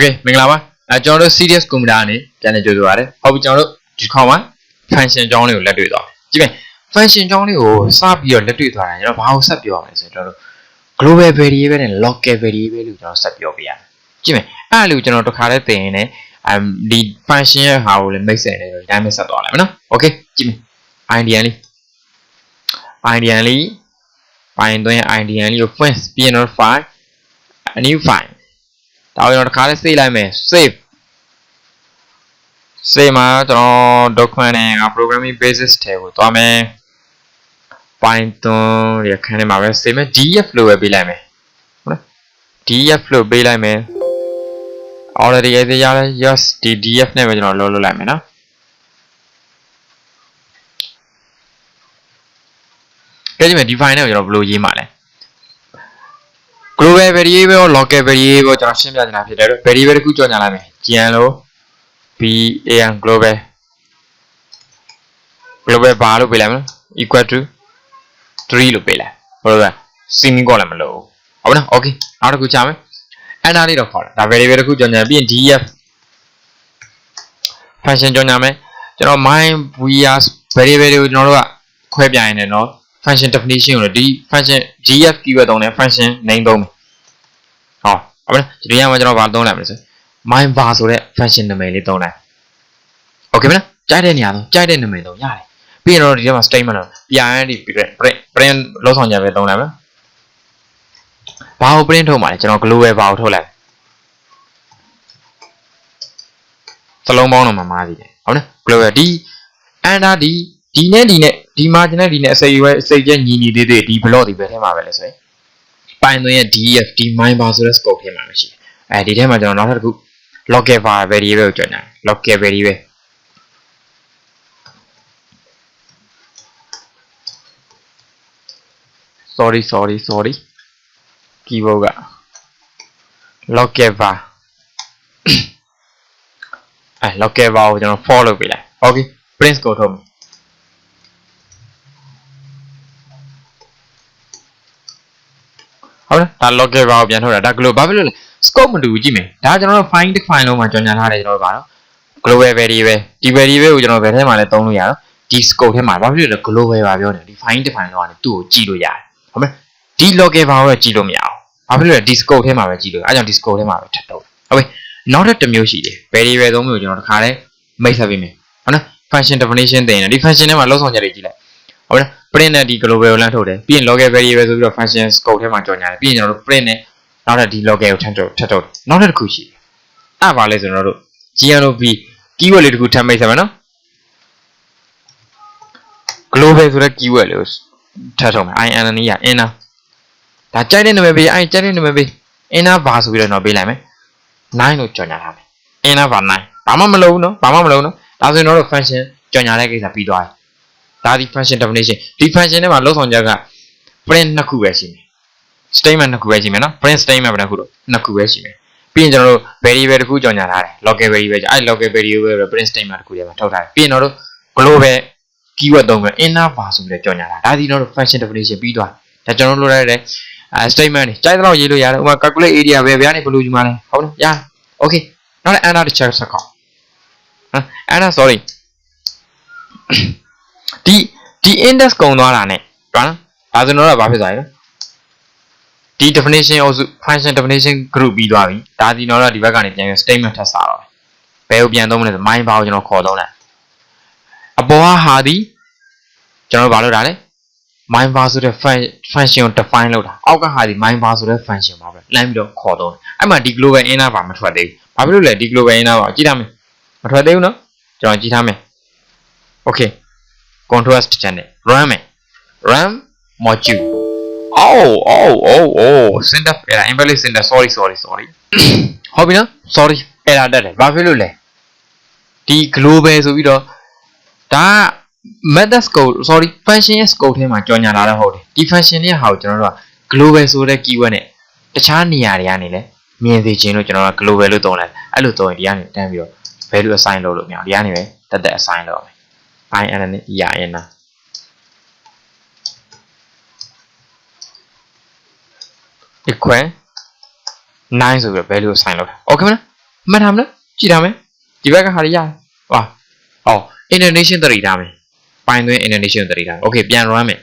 Okay မင်္ဂလာပါအဲကျွန်တော်တို့ serious computer ကနေပြန်လည်ကြိုဆိုပါရစေဟုတ်ပြီကျွန်တော်တို့ဒီခေါက်မှာ function ကြောင်းလေးကိုလက်တွေ့သွားမယ်ကြည့်မယ် function ကြောင်းလေးကိုစပြီးတော့လက်တွေ့သွားတာကျွန်တော်ဘာကိုဆက်ပြောရမလဲဆိုရင်ကျွန်တော်တို့ global variable နဲ့ local variable လို့ကျွန်တော်ဆက်ပြောပြရမယ်ကြည့်မယ်အဲ့ဒါလေးကိုကျွန်တော်တစ်ခါတည်းသင်ရင်လည်းအမ်ဒီ function ရဲ့ဟာကိုလည်း mix နေတယ်ဒီတိုင်းပဲဆက်သွားလိုက်မယ်နော် okay ကြည့်မယ် ideally ideally ပိုင်းသွင်း ideally ကို first ပြီးရင်တော့ file a new file ဒါကိုကျွန်တော်တစ်ခါလေး save လိုက်မယ် save save မှာကျွန်တော် document နဲ့ programming basis ထဲကိုသွားမယ် python ရခန်းထဲမှာပဲ save မယ် df လို့ပဲပေးလိုက်မယ်ဟုတ်လား df လို့ပေးလိုက်မယ် already ရသေးရတယ် yes ဒီ df နဲ့ပဲကျွန်တော်လောလုပ်လိုက်မယ်နော်ကြည့်မယ်ဒီ file နဲ့ကိုကျွန်တော်ဘယ်လိုရေးမှာလဲ global variable ရော local variable ကျွန်တော်ရှင်းပြချင်တာဖြစ်တယ်တော့ variable တစ်ခုကြော်ညာလိုက်မယ် gn လို့ ban global global ဘာလို့ပေးလိုက်မလဲ equal to 3လို့ပေးလိုက်ဟုတ်လား semicolon မလို့ဟုတ်နော် okay နောက်တစ်ခုချမယ် enter လေးတော့ခေါ်တာဒါ variable တစ်ခုကြော်ညာပြီးရင် df function ကြော်ညာမယ်ကျွန်တော် my vs variable တွေကိုကျွန်တော်တို့ကခွဲပြရင်လည်းเนาะ function definition ကိုလည်းဒီ function gf keyword သုံးတယ် function name သုံးမယ်ဟောဟုတ်မလားဒီနေရာမှာကျွန်တော်ဘာသုံးလိုက်မလဲဆို my var ဆိုတဲ့ function နာမည်လေးသုံးလိုက် okay မလားကြိုက်တဲ့နေရာသုံးကြိုက်တဲ့နာမည်သုံးရတယ်ပြီးရင်တော့ဒီထဲမှာ statement တော့ပြန်ရည် print print လောက်ဆောင်ကြပဲသုံးလိုက်မယ်ဘာကို print ထုတ်မှာလဲကျွန်တော် global ဘာကိုထုတ်လိုက်စလုံးပေါင်းတော့မှမားသေးတယ်ဟုတ်နော် global ဒီ enter ဒီ ဒီနဲ့ဒီနဲ့ဒီ margin နဲ့ဒီနဲ့အစိပ်ရွယ်အစိပ်ကျညီညီသေးသေးဒီ block ဒီဘယ်ထဲမှာပဲလဲဆိုရင်ပိုင်သွင်းရဲ့ def ဒီ mine bar ဆိုတဲ့ scope ထဲမှာမရှိအဲဒီထဲမှာကျွန်တော်နောက်ထပ်တစ်ခု local var variable ကိုကြော်ညာ local variable sorry sorry sorry keyboard က local var အဲ local var ကိုကျွန်တော် for လုပ်ပေးလိုက် okay print ကိုထုတ်မယ် ဟုတ်လားဒါ local var ကိုပြန်ထုတ်တာဒါ global ဘာဖြစ်လို့လဲ scope မတူဘူးကြည့်မယ်ဒါကျွန်တော်တို့ file တစ် file လုံးမှာကြော်ညာထားတယ်ကျွန်တော်တို့ပါတော့ global variable ဒီ variable ကိုကျွန်တော်ဘယ်ထဲမှာလဲသုံးလို့ရတော့ဒီ scope ထဲမှာဘာဖြစ်လို့လဲ global ပါပြောတယ်ဒီ file တစ် file လုံးကနေသူ့ကိုကြည့်လို့ရတယ်ဟုတ်မလားဒီ local var ကိုကြည့်လို့မရအောင်ဘာဖြစ်လို့လဲဒီ scope ထဲမှာပဲကြည့်လို့အဲကြောင့်ဒီ scope ထဲမှာပဲထပ်တော့ဟုတ်ပြီနောက်ထပ်တစ်မျိုးရှိတယ် variable သုံးမျိုးကိုကျွန်တော်တစ်ခါလဲမိတ်ဆက်ပေးမယ်ဟုတ်နော် function definition တင်တယ်ဒီ function ထဲမှာလောက်ဆောင်ချက်တွေကြည့်လိုက်ဟုတ်နော် print နဲ့ဒီ global ကိုလမ်းထုတ်တယ်ပြီးရင် local variable ဆိုပြီးတော့ function scope ထဲမှာကြော်ညာတယ်ပြီးရင်ကျွန်တော်တို့ print နဲ့နောက်ထပ်ဒီ local ကိုထပ်ထုတ်ထပ်ထုတ်နောက်ထပ်တစ်ခုရှိတယ်အဲ့ပါလဲဆိုတော့တို့ GNOB keyword လေးတစ်ခုထပ်မိတ်ဆက်မယ်နော် global ဆိုတဲ့ keyword လေးကိုထပ်ထုတ်မယ် in နီးရ inner ဒါကြိုက်တဲ့နာမည်ပေးအဲ့ကြိုက်တဲ့နာမည်ပေး inner bar ဆိုပြီးတော့ပေးလိုက်မယ်9လို့ကြော်ညာထားမယ် inner bar 9ဘာမှမလုပ်ဘူးနော်ဘာမှမလုပ်နော်ဒါဆိုရင်တော့ function ကြော်ညာတဲ့ကိစ္စပြီးသွားတယ် ဒါဒီ function definition ဒီ function ထဲမှာလောက်ဆောင်ချက်က print နှစ်ခုပဲရှိမယ် statement နှစ်ခုပဲရှိမယ်နော် print statement ပဲနှစ်ခုတော့နှစ်ခုပဲရှိမယ်ပြီးရင်ကျွန်တော်တို့ variable တစ်ခုကြော်ညာထားတယ် local variable အဲ့ local variable ပဲ print statement တစ်ခုထဲမှာထုတ်ထားတယ်ပြီးရင်တော့ global keyword သုံးပြီး inner var ဆိုပြီးတော့ကြော်ညာတာဒါဒီတော့ function definition ပြီးသွားဒါကျွန်တော်တို့လုပ်ရတဲ့အဲ statement တွေကြိုက်တော့ရေးလို့ရတယ်ဥပမာ calculate area ပဲဗျာနေဘယ်လိုယူမှာလဲဟုတ်လားရ okay နောက်လည်း enter တစ်ချက်ဆက်ကောက်ဟမ် enter sorry ဒီဒီ index ကုံသွားတာ ਨੇ ဟုတ်လားဒါဆိုတော့ဘာဖြစ်သွားလဲဒီ definition အုပ်စု function definition group ပြီးသွားပြီဒါဒီတော့ဒီဘက်ကနေပြန်ပြီး statement ထပ်စားတော့ဘယ်ကိုပြန်သုံးမလဲဆို mind ဘာကိုကျွန်တော်ခေါ်သုံးတယ်အပေါ်ကဟာဒီကျွန်တော်ဘာလုပ်တာလဲ mind bar ဆိုတဲ့ function ကို define လုပ်တာအောက်ကဟာဒီ mind bar ဆိုတဲ့ function ပါပဲလမ်းပြီးတော့ခေါ်သုံးတယ်အဲ့မှာဒီ global inner bar မထွက်သေးဘူးဘာဖြစ်လို့လဲဒီ global inner bar ကြည့်ထားမယ်မထွက်သေးဘူးနော်ကျွန်တော်ကြည့်ထားမယ် okay control s တစ်ချက်နဲ့ run မယ် run module oh oh oh oh center error invalid center sorry sorry sorry ဟုတ်ပြီနော် sorry error တက်တယ်ဘာဖြစ်လို့လဲဒီ global ဆိုပြီးတော့ဒါက method scope sorry function ရဲ့ scope ထဲမှာကြော်ညာလာတော့ဟုတ်တယ်ဒီ function ရဲ့ဟာကိုကျွန်တော်တို့က global ဆိုတဲ့ keyword နဲ့တခြားနေရာတွေကနေလည်းမြင်စေခြင်းလို့ကျွန်တော်က global လို့သုံးလိုက်အဲ့လိုသုံးရင်ဒီကနေတန်းပြီးတော့ value assign လုပ်လို့မရအောင်ဒီကနေပဲတက်တက် assign လုပ်အောင် i n နဲ့ e r n နာ equal 9ဆိုပြီးတော့ value assign လုပ်တာ okay မလားမှတ်ထားမလားကြည့်ထားမယ်ဒီဘက်ကဟာတွေရတယ်ဟောဟော Indonesian တရီထားမယ်ပိုင်သွင်း Indonesian တရီထားမယ် okay ပြန် run မယ်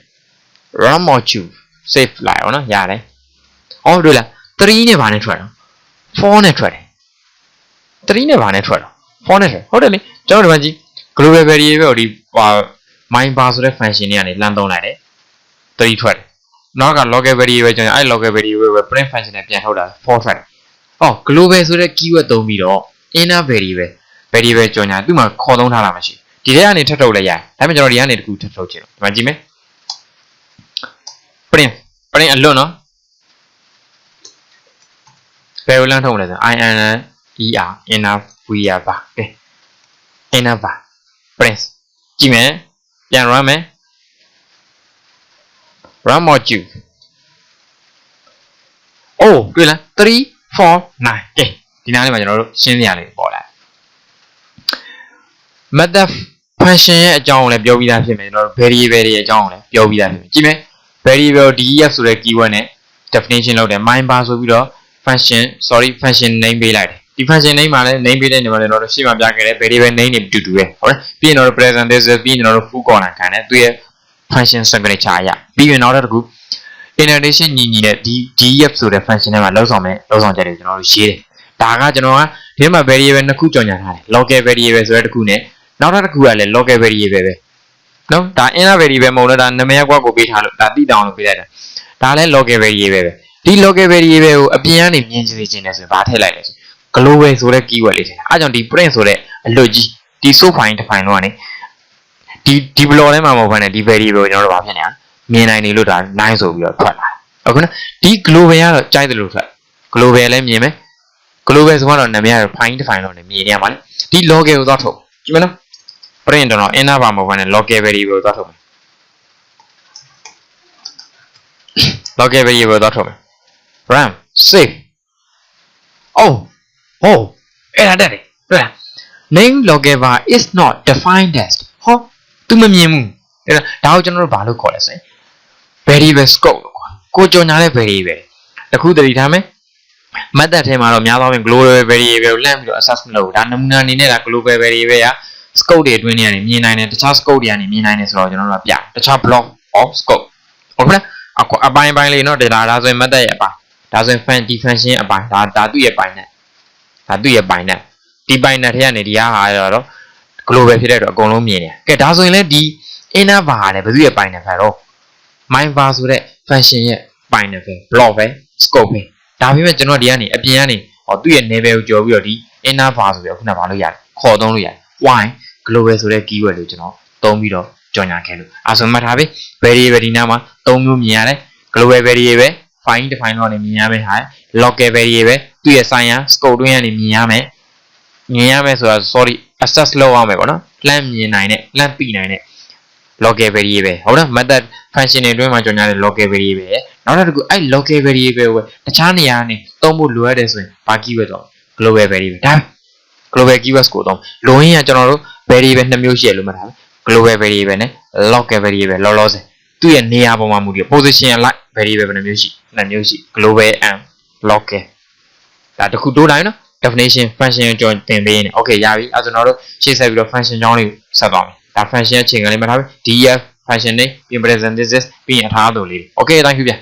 run more choose save လိုက်အောင်နော်ရတယ်အော်တွေ့လား3နဲ့ဘာနဲ့ထွက်တော့4နဲ့ထွက်တယ်3နဲ့ဘာနဲ့ထွက်တော့4နဲ့ထွက်ဟုတ်တယ်လေကျွန်တော်ဒီမှာကြည့် global variable ကိုဒီဟာ mind bar ဆိုတဲ့ function တွေကနေလမ်းသုံးလိုက်တယ်3ထွက်တယ်နောက်က local variable ကျွန်တော်အဲ့ local variable ပဲ print function နဲ့ပြန်ထုတ်တာ4ထွက်တယ်အော် global ဆိုတဲ့ keyword သုံးပြီးတော့ inner variable variable ကြော်ညာသူ့မှာခေါ်သုံးထားတာမရှိဒီထဲကနေထပ်ထုတ်လိုက်ရတယ်ဒါပေမဲ့ကျွန်တော်ဒီကနေတခုထပ်ထုတ်ချင်လို့ဒီမှာကြည့်မယ် print print အလွတ်နော်ဘယ်လိုလမ်းထုတ်မလဲဆို i n n e r inner vr ပါကဲ inner bar print ကြည့်မယ်ပြန် run မယ် run module အိုးတွေ့လား3 4 9ကဲဒီနားလေးမှာကျွန်တော်တို့ရှင်းပြရလေးပေါ်လာ method function ရဲ့အကြောင်းကိုလည်းပြောပြီးသားဖြစ်မယ်ကျွန်တော်တို့ variable တွေရဲ့အကြောင်းကိုလည်းပြောပြီးသားဖြစ်မယ်ကြည့်မယ် variable def ဆိုတဲ့ keyword နဲ့ definition လုပ်တယ် mind bar ဆိုပြီးတော့ function sorry function name ပေးလိုက်တယ် ဒီ function name မှာလည်း name ပေးတဲ့နေရာမှာလည်းကျွန်တော်တို့ရှေ့မှာပြခဲ့တဲ့ variable name တွေတူတူပဲဟုတ်လားပြီးရင်တော့ present this ပြီးရင်ကျွန်တော်တို့ full corner ခံတယ်သူရဲ့ function signature အရပြီးရင်နောက်တစ်ခု indentation ညီညီနဲ့ဒီ def ဆိုတဲ့ function ထဲမှာလောက်ဆောင်မဲ့လောက်ဆောင်ချက်တွေကျွန်တော်တို့ရေးတယ်ဒါကကျွန်တော်ကဒီမှာ variable နှစ်ခုကြော်ညာထားတယ် local variable ဆိုတဲ့တစ်ခုနဲ့နောက်တစ်ခုကလည်း local variable ပဲနော်ဒါ inner variable မဟုတ်တော့ဒါနာမည်ကွက်ကိုပေးထားလို့ဒါတိတောင်လို့ပေးလိုက်တာဒါလည်း local variable ပဲဒီ local variable ကိုအပြင်ကနေမြင်စေချင်တယ်ဆိုရင်ဘာထည့်လိုက်လဲဆို global ဆိုတဲ့ keyword လေးထည့်အဲကြောင့်ဒီ print ဆိုတဲ့အလွတ်ကြီးဒီ source file တစ် file လုံးကနေဒီဒီ block ထဲမှာမဟုတ်ဘဲနဲ့ဒီ variable ကိုကျွန်တော်တို့ဘာဖြစ်နေတာမြင်နိုင်နေလို့ဒါ9ဆိုပြီးတော့ထွက်လာအခုနော်ဒီ global ကတော့ကြိုက်တယ်လို့ထွက် global လည်းမြင်မယ် global ဆိုတော့နာမည်ကတော့ file တစ် file လုံးနဲ့မြင်ရမှာလေဒီ local ကိုသွားထုတ်ကြည့်မနော် print တော့ inner ဘာမဟုတ်ဘဲနဲ့ local variable ကိုသွားထုတ်မယ် local variable ကိုသွားထုတ်မယ် run save oh oh အဲ့ဒါတက်တယ်တွေ့လား name local var is not defined as ဟော तू မမြင်ဘူးအဲ့ဒါဒါကိုကျွန်တော်တို့ဘာလို့ခေါ်လဲဆိုရင် variable scope လို့ခေါ်ကိုကြော်ညာတဲ့ variable တခုတတိထားမယ် method ထဲမှာတော့များသောအားဖြင့် global variable ကိုလှမ်းပြီးတော့ access မလုပ်ဘူးဒါနမူနာအနေနဲ့ဒါ global variable က scope တွေအတွင်းနေနေမြင်နိုင်တယ်တခြား scope တွေကနေမြင်နိုင်တယ်ဆိုတော့ကျွန်တော်တို့ကပြတခြား block of scope ဟုတ်ကဲ့အခုအပိုင်းပိုင်းလေးเนาะဒါဒါဆိုရင် method ရဲ့အပိုင်းဒါဆိုရင် fan definition အပိုင်းဒါဒါသူ့ရဲ့ပိုင်းနဲ့ ဒါသူ့ရဲ့ပိုင်းနဲ့ဒီပိုင်းနဲ့ထဲကနေဒီဟာဟာတော့ global ဖြစ်တဲ့အတွက်အကုန်လုံးမြင်တယ်ကဲဒါဆိုရင်လည်းဒီ inner var ကလည်းဘယ်သူရဲ့ပိုင်းနဲ့ဖန်တော့ mind var ဆိုတဲ့ function ရဲ့ပိုင်းနဲ့ပဲ block ပဲ scope ပဲဒါပေမဲ့ကျွန်တော်ဒီကနေအပြင်ကနေဟောသူ့ရဲ့ level ကိုကျော်ပြီးတော့ဒီ inner var ဆိုပြီးတော့ခုနကမလုပ်ရတယ်ခေါ်သုံးလို့ရတယ် why global ဆိုတဲ့ keyword ကိုကျွန်တော်သုံးပြီးတော့ကြော်ညာခဲ့လို့အဲဆိုမှတ်ထားပြီ variable ဒီနားမှာသုံးမျိုးမြင်ရတယ် global variable file define တော့နေမြင်ရမယ်ဟာ local variable သူ့ရဲ့ sign ရ scope တွင်းကနေမြင်ရမယ်မြင်ရမယ်ဆိုတာ sorry access လုပ်ရမယ်ပေါ့နော်လှမ်းမြင်နိုင်တဲ့လှမ်းပြနိုင်တဲ့ local variable ဟုတ်လား method function တွေအတွင်းမှာကြော်ညာတဲ့ local variable ရဲ့နောက်တစ်ခုအဲ့ local variable ကိုတခြားနေရာကနေသုံးဖို့လိုရတယ်ဆိုရင်ဘာ keyword တော့ global variable ဒါ global keywords ကိုတော့လိုရင်းကကျွန်တော်တို့ variable နှစ်မျိုးရှိရလို့မှတ်ထားမယ် global variable နဲ့ local variable လောလောဆယ် သူ့ရဲ့နေရာပေါ်မှာမူတည် position like variable ဘယ်နှမျိုးရှိနှစ်မျိုးရှိ global and local ဒါတခုတိုးတိုင်းနော် definition function ကိုကျွန်တော်သင်ပေးနေ okay ရပြီအဲဆိုတော့ရှေ့ဆက်ပြီးတော့ function ကြောင်းလေးဆက်သွားမယ်ဒါ function အချိန်ကလေးမှတ်ထားပြီ df function နဲ့ present this ပြီးရင်အထားအသွလေး okay thank you ဗျ